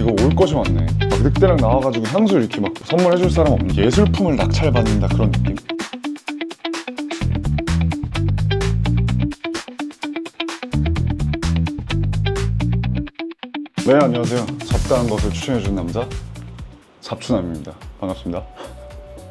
이거 올 것이 왔네. 막 늑대랑 나와가지고 향수 이렇게 막 선물해줄 사람 없는 예술품을 낙찰받는다 그런 느낌? 네 안녕하세요. 잡다한 것을 추천해주는 남자 잡추남입니다. 반갑습니다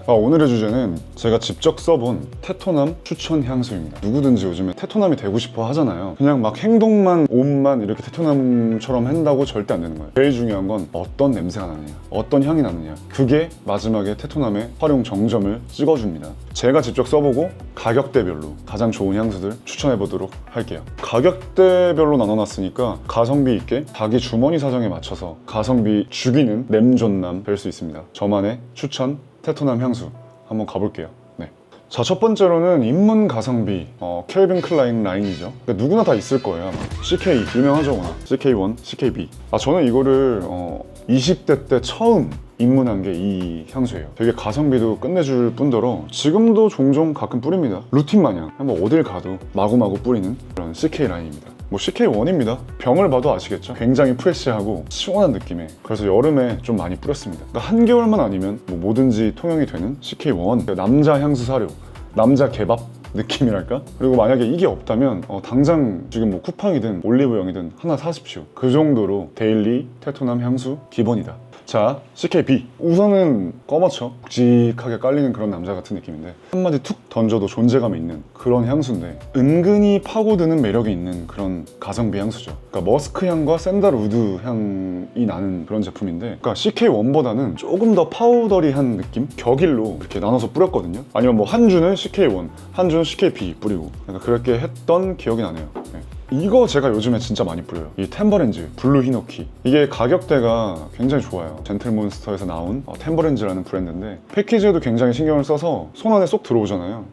아, 오늘의 주제는 제가 직접 써본 테토남 추천 향수입니다. 누구든지 요즘에 테토남이 되고 싶어 하잖아요. 그냥 막 행동만, 옷만 이렇게 테토남처럼 한다고 절대 안 되는 거예요. 제일 중요한 건 어떤 냄새가 나느냐, 어떤 향이 나느냐. 그게 마지막에 테토남의 활용 정점을 찍어줍니다. 제가 직접 써보고 가격대별로 가장 좋은 향수들 추천해 보도록 할게요. 가격대별로 나눠놨으니까 가성비 있게 자기 주머니 사정에 맞춰서 가성비 죽이는 냄존남 될 수 있습니다. 저만의 추천 테토남 향수 한번 가볼게요. 네. 자, 첫 번째로는 인문 가성비 어, 켈빈 클라인 라인이죠. 그러니까 누구나 다 있을 거예요. 아마. CK 유명하죠, 워낙. CK1, CKB. 아, 저는 이거를 어, 20대 때 처음 입문한 게 이 향수예요. 되게 가성비도 끝내줄 뿐더러 지금도 종종 가끔 뿌립니다. 루틴 마냥 한번 어딜 가도 마구마구 뿌리는 그런 CK 라인입니다. 뭐 CK1입니다. 병을 봐도 아시겠죠? 굉장히 프레시하고 시원한 느낌에 그래서 여름에 좀 많이 뿌렸습니다. 그러니까 한겨울만 아니면 뭐 뭐든지 통용이 되는 CK1 남자 향수 사료, 남자 개밥 느낌이랄까? 그리고 만약에 이게 없다면 어, 당장 지금 뭐 쿠팡이든 올리브영이든 하나 사십시오. 그 정도로 데일리 테토남 향수 기본이다. 자, CKB. 우선은 꺼멓죠. 묵직하게 깔리는 그런 남자 같은 느낌인데 한마디 툭 던져도 존재감이 있는 그런 향수인데 은근히 파고드는 매력이 있는 그런 가성비 향수죠. 그러니까 머스크 향과 샌달우드 향이 나는 그런 제품인데 그러니까 CK1보다는 조금 더 파우더리한 느낌? 격일로 이렇게 나눠서 뿌렸거든요. 아니면 뭐 한 주는 CK1, 한 주는 CKB 뿌리고 그러니까 그렇게 했던 기억이 나네요. 네. 이거 제가 요즘에 진짜 많이 뿌려요. 이 템버렌즈 블루 히노키. 이게 가격대가 굉장히 좋아요. 젠틀몬스터에서 나온 어, 템버렌즈라는 브랜드인데 패키지에도 굉장히 신경을 써서 손 안에 쏙 들어오잖아요.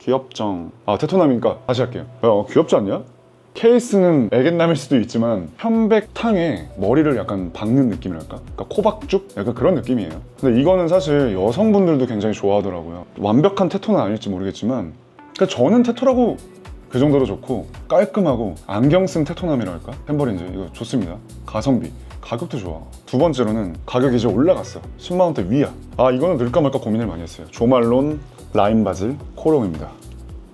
귀엽정. 아 테토남이니까 다시 할게요. 야, 어, 귀엽지 않냐? 케이스는 애견남일 수도 있지만 편백탕에 머리를 약간 박는 느낌이랄까? 그러니까 코박죽? 약간 그런 느낌이에요. 근데 이거는 사실 여성분들도 굉장히 좋아하더라고요. 완벽한 테토는 아닐지 모르겠지만 그러니까 저는 테토라고 그 정도로 좋고 깔끔하고 안경 쓴 테토남이랄까? 템버린즈 이거 좋습니다. 가성비. 가격도 좋아. 두 번째로는 가격이 이제 올라갔어. 10만 원대 위야. 아 이거는 넣을까 말까 고민을 많이 했어요. 조말론 라임 바질 코롱입니다.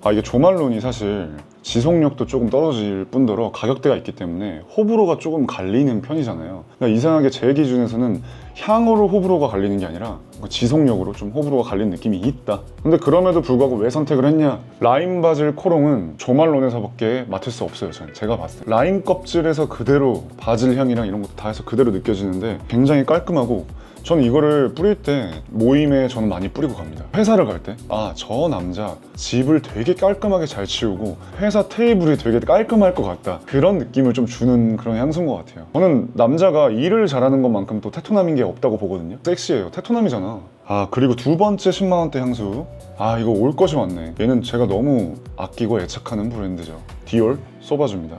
아 이게 조말론이 사실 지속력도 조금 떨어질 뿐더러 가격대가 있기 때문에 호불호가 조금 갈리는 편이잖아요. 그러니까 이상하게 제 기준에서는 향으로 호불호가 갈리는 게 아니라 지속력으로 좀 호불호가 갈리는 느낌이 있다. 근데 그럼에도 불구하고 왜 선택을 했냐? 라임 바질 코롱은 조말론에서밖에 맡을 수 없어요. 저는 제가 봤을 때 라임 껍질에서 그대로 바질 향이랑 이런 것도 다 해서 그대로 느껴지는데 굉장히 깔끔하고 저는 이거를 뿌릴 때 모임에 저는 많이 뿌리고 갑니다. 회사를 갈 때, 아, 저 남자 집을 되게 깔끔하게 잘 치우고 회사 테이블이 되게 깔끔할 것 같다. 그런 느낌을 좀 주는 그런 향수인 것 같아요. 저는 남자가 일을 잘하는 것만큼 또 테토남인 게 없다고 보거든요. 섹시해요. 테토남이잖아. 아, 그리고 두 번째 10만원대 향수. 아, 이거 올 것이 왔네. 얘는 제가 너무 아끼고 애착하는 브랜드죠. 디올 쏘바줍니다.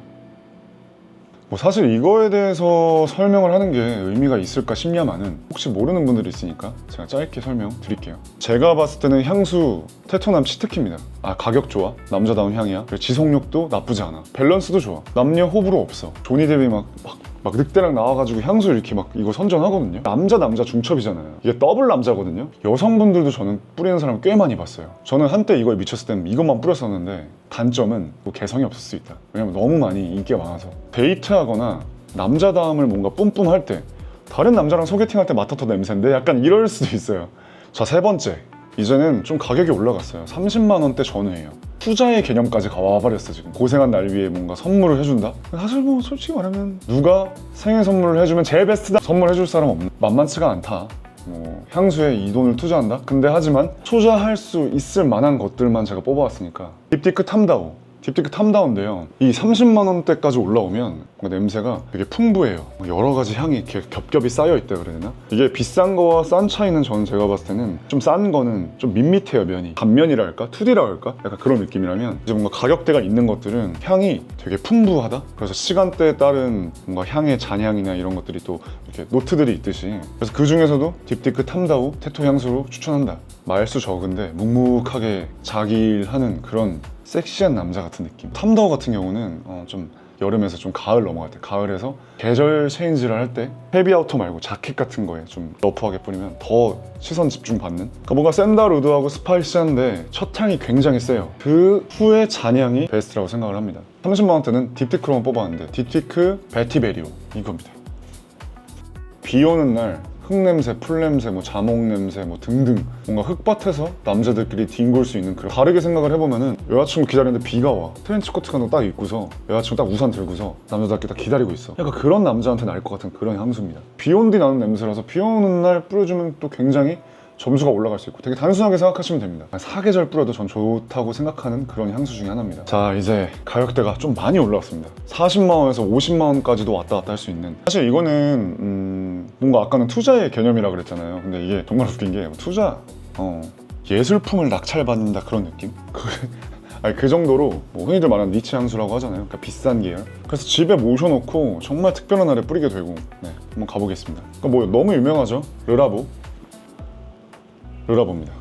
뭐 사실 이거에 대해서 설명을 하는 게 의미가 있을까 싶냐마는 혹시 모르는 분들이 있으니까 제가 짧게 설명 드릴게요. 제가 봤을 때는 향수 테토남 치트키입니다. 아 가격 좋아, 남자다운 향이야. 지속력도 나쁘지 않아. 밸런스도 좋아. 남녀 호불호 없어. 조니 데뷔 막, 막, 막 늑대랑 나와가지고 향수 이렇게 막 이거 선전하거든요. 남자 남자 중첩이잖아요. 이게 더블 남자거든요. 여성분들도 저는 뿌리는 사람 꽤 많이 봤어요. 저는 한때 이거에 미쳤을 때는 이것만 뿌렸었는데 단점은 뭐 개성이 없을 수 있다. 왜냐면 너무 많이 인기가 많아서 데이트하거나 남자다움을 뭔가 뿜뿜할 때 다른 남자랑 소개팅할 때 맡았던 냄새인데 약간 이럴 수도 있어요. 자 세 번째 이제는 좀 가격이 올라갔어요. 30만 원대 전후예요. 투자의 개념까지 가와버렸어 지금. 고생한 날 위해 뭔가 선물을 해준다? 사실 뭐 솔직히 말하면 누가 생일 선물을 해주면 제일 베스트다 선물해줄 사람 없는 만만치가 않다. 뭐 향수에 이 돈을 투자한다? 근데 하지만 투자할 수 있을 만한 것들만 제가 뽑아왔으니까 딥디크 탐다오 딥디크 탐다오인데요 이 30만 원대까지 올라오면 냄새가 되게 풍부해요 여러 가지 향이 이렇게 겹겹이 쌓여 있다 그래야 되나? 이게 비싼 거와 싼 차이는 저는 제가 봤을 때는 좀 싼 거는 좀 밋밋해요 면이 단면이랄까? 2D라 할까? 약간 그런 느낌이라면 이제 뭔가 가격대가 있는 것들은 향이 되게 풍부하다? 그래서 시간대에 따른 뭔가 향의 잔향이나 이런 것들이 또 이렇게 노트들이 있듯이 그래서 그 중에서도 딥디크 탐다오 테토 향수로 추천한다 말수 적은데 묵묵하게 자기일 하는 그런 섹시한 남자 같은 느낌. 탐다오 같은 경우는 어, 좀 여름에서 좀 가을 넘어갈 때 가을에서 계절 체인지를 할 때 헤비 아우터 말고 자켓 같은 거에 좀 러프하게 뿌리면 더 시선 집중 받는? 그러니까 뭔가 샌달우드하고 스파이시한데 첫 향이 굉장히 세요. 그 후에 잔향이 베스트라고 생각을 합니다. 30만 원대는 딥티크로만 뽑았는데 딥티크 베티베리오 이겁니다. 비 오는 날 흙냄새, 풀냄새, 뭐 자몽냄새 뭐 등등 뭔가 흙밭에서 남자들끼리 뒹굴 수 있는 그런 다르게 생각을 해보면은 여자친구 기다리는데 비가 와. 트렌치코트 같은 거 딱 입고서 여자친구 딱 우산 들고서 남자답게 딱 기다리고 있어. 약간 그런 남자한테 날것 같은 그런 향수입니다. 비 온 뒤 나는 냄새라서 비 오는 날 뿌려주면 또 굉장히 점수가 올라갈 수 있고 되게 단순하게 생각하시면 됩니다. 사계절 뿌려도 전 좋다고 생각하는 그런 향수 중에 하나입니다. 자 이제 가격대가 좀 많이 올라왔습니다. 40만 원에서 50만 원까지도 왔다 갔다 할 수 있는. 사실 이거는 음, 뭔가 아까는 투자의 개념이라 그랬잖아요 근데 이게 정말 웃긴 게 투자 어, 예술품을 낙찰받는다 그런 느낌? 그, 아니, 그 정도로 뭐 흔히들 말하는 니치 향수라고 하잖아요 그러니까 비싼 계열 그래서 집에 모셔놓고 정말 특별한 날에 뿌리게 되고 네, 한번 가보겠습니다 그러니까 뭐 너무 유명하죠 르라보 르라보입니다.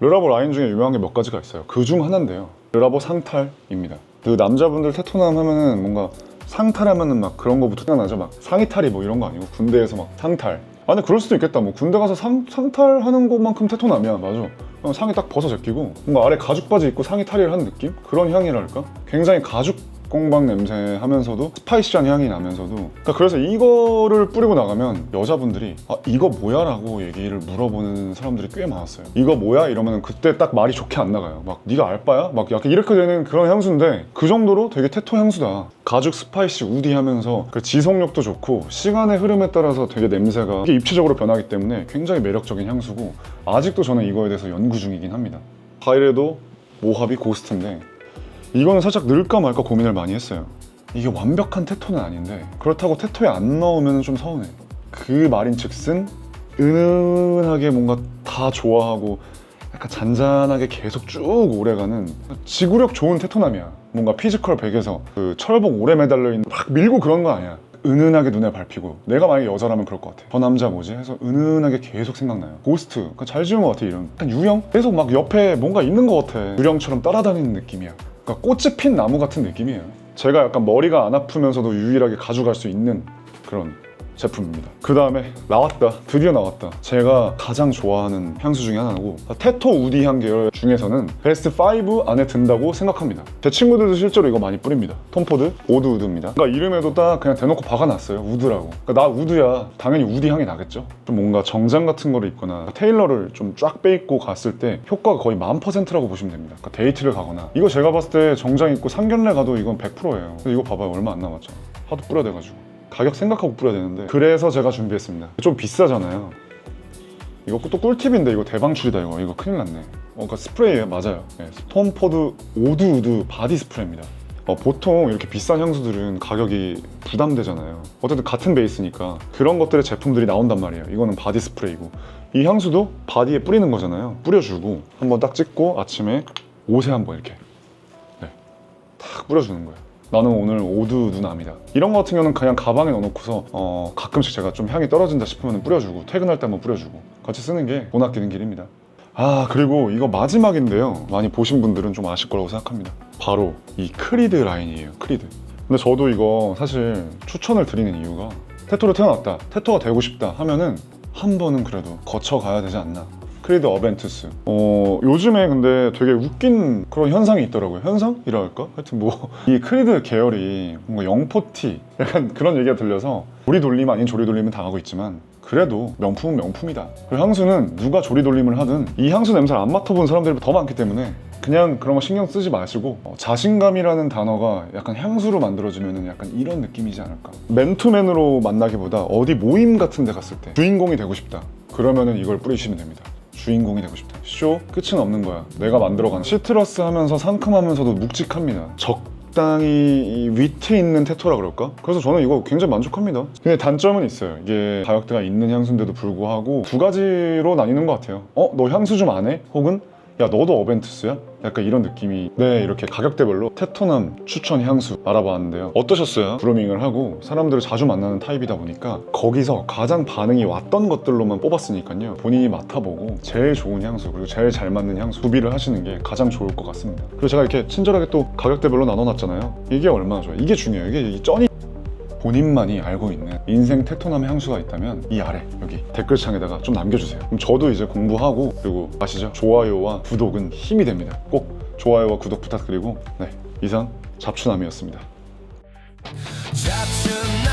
르라보 라인 중에 유명한 게 몇 가지가 있어요. 그 중 하나인데요. 르라보 상탈입니다. 그 남자분들 테토남 하면은 뭔가 상탈하면은 막 그런 거부터 생각나죠. 막 상의탈이 뭐 이런 거 아니고 군대에서 막 상탈. 아 근데 그럴 수도 있겠다. 뭐 군대 가서 상, 상탈하는 것만큼 테토남이야. 맞아. 그냥 상의 딱 벗어 제끼고 뭔가 아래 가죽 바지 입고 상의 탈의를 하는 느낌? 그런 향이랄까? 굉장히 가죽 공방 냄새 하면서도 스파이시한 향이 나면서도 그러니까 그래서 이거를 뿌리고 나가면 여자분들이 아 이거 뭐야 라고 얘기를 물어보는 사람들이 꽤 많았어요. 이거 뭐야? 이러면 그때 딱 말이 좋게 안 나가요. 막 네가 알바야? 막 약간 이렇게 되는 그런 향수인데 그 정도로 되게 테토 향수다. 가죽 스파이시 우디 하면서 그 지속력도 좋고 시간의 흐름에 따라서 되게 냄새가 입체적으로 변하기 때문에 굉장히 매력적인 향수고 아직도 저는 이거에 대해서 연구 중이긴 합니다. 바이레도 모하비 고스트인데 이거는 살짝 넣을까 말까 고민을 많이 했어요. 이게 완벽한 테토는 아닌데 그렇다고 테토에 안 넣으면 좀 서운해. 그 말인 즉슨 은은하게 뭔가 다 좋아하고 약간 잔잔하게 계속 쭉 오래가는 지구력 좋은 테토남이야. 뭔가 피지컬 백에서 그 철봉 오래 매달려 있는 막 밀고 그런 거 아니야. 은은하게 눈에 밟히고 내가 만약에 여자라면 그럴 것 같아 저 남자 뭐지? 해서 은은하게 계속 생각나요 고스트 그러니까 잘 지은 것 같아 약간 유령? 계속 막 옆에 뭔가 있는 것 같아 유령처럼 따라다니는 느낌이야 그러니까 꽃이 핀 나무 같은 느낌이에요. 제가 약간 머리가 안 아프면서도 유일하게 가져갈 수 있는 그런 제품입니다. 그 다음에 나왔다 드디어 나왔다. 제가 가장 좋아하는 향수 중에 하나고 테토 우디 향 계열 중에서는 베스트 5 안에 든다고 생각합니다. 제 친구들도 실제로 이거 많이 뿌립니다. 톰포드 오드 우드입니다. 그러니까 이름에도 딱 그냥 대놓고 박아놨어요 우드라고. 그러니까 나 우드야 당연히 우디 향이 나겠죠? 좀 뭔가 정장 같은 거를 입거나 테일러를 좀 쫙 빼입고 갔을 때 효과가 거의 만 퍼센트라고 보시면 됩니다. 그러니까 데이트를 가거나. 이거 제가 봤을 때 정장 입고 상견례 가도 이건 100%예요. 이거 봐봐요 얼마 안 남았죠. 하도 뿌려대가지고 가격 생각하고 뿌려야 되는데 그래서 제가 준비했습니다. 좀 비싸잖아요. 이거 또 꿀팁인데 이거 대방출이다 이거. 이거 큰일 났네. 어, 그러니까 스프레이예요? 맞아요. 네, 스톤포드 오드 우드 바디 스프레이입니다. 어, 보통 이렇게 비싼 향수들은 가격이 부담되잖아요. 어쨌든 같은 베이스니까 그런 것들의 제품들이 나온단 말이에요. 이거는 바디 스프레이고. 이 향수도 바디에 뿌리는 거잖아요. 뿌려주고 한번 딱 찍고 아침에 옷에 한번 이렇게 네, 탁 뿌려주는 거예요 나는 오늘 오드 누나입니다. 이런 거 같은 경우는 그냥 가방에 넣어놓고서 어, 가끔씩 제가 좀 향이 떨어진다 싶으면 뿌려주고 퇴근할 때 한번 뿌려주고 같이 쓰는 게 돈 아끼는 길입니다. 아 그리고 이거 마지막인데요. 많이 보신 분들은 좀 아실 거라고 생각합니다. 바로 이 크리드 라인이에요. 크리드. 근데 저도 이거 사실 추천을 드리는 이유가 테토로 태어났다, 테토가 되고 싶다 하면은 한 번은 그래도 거쳐가야 되지 않나. 크리드 어벤투스. 어, 요즘에 근데 되게 웃긴 그런 현상이 있더라고요. 현상이랄까? 하여튼 뭐, 이 크리드 계열이 뭔가 영포티, 약간 그런 얘기가 들려서 조리 돌림 아닌 조리 돌림은 당하고 있지만, 그래도 명품은 명품이다. 그 향수는 누가 조리 돌림을 하든 이 향수 냄새를 안 맡아본 사람들이 더 많기 때문에 그냥 그런 거 신경 쓰지 마시고 어, 자신감이라는 단어가 약간 향수로 만들어지면 약간 이런 느낌이지 않을까 맨투맨으로 만나기보다 어디 모임 같은 데 갔을 때 주인공이 되고 싶다 그러면은 이걸 뿌리시면 됩니다 주인공이 되고 싶다 쇼 끝은 없는 거야 내가 만들어간 시트러스 하면서 상큼하면서도 묵직합니다 적당히 이 위트 있는 테토라 그럴까? 그래서 저는 이거 굉장히 만족합니다 근데 단점은 있어요 이게 가격대가 있는 향수인데도 불구하고 두 가지로 나뉘는 것 같아요 어? 너 향수 좀 안 해? 혹은 야 너도 어벤트스야? 약간 이런 느낌이. 네 이렇게 가격대별로 테토남 추천 향수 알아봤는데요. 어떠셨어요? 그루밍을 하고 사람들을 자주 만나는 타입이다 보니까 거기서 가장 반응이 왔던 것들로만 뽑았으니까요. 본인이 맡아보고 제일 좋은 향수 그리고 제일 잘 맞는 향수 구비를 하시는 게 가장 좋을 것 같습니다. 그리고 제가 이렇게 친절하게 또 가격대별로 나눠놨잖아요. 이게 얼마나 좋아요 이게 중요해요. 이게 이 쩐이 본인만이 알고 있는 인생 테토남 향수가 있다면 이 아래 여기 댓글창에다가 좀 남겨주세요. 그럼 저도 이제 공부하고 그리고 아시죠? 좋아요와 구독은 힘이 됩니다. 꼭 좋아요와 구독 부탁드리고 네 이상 잡추남이었습니다. 잡춘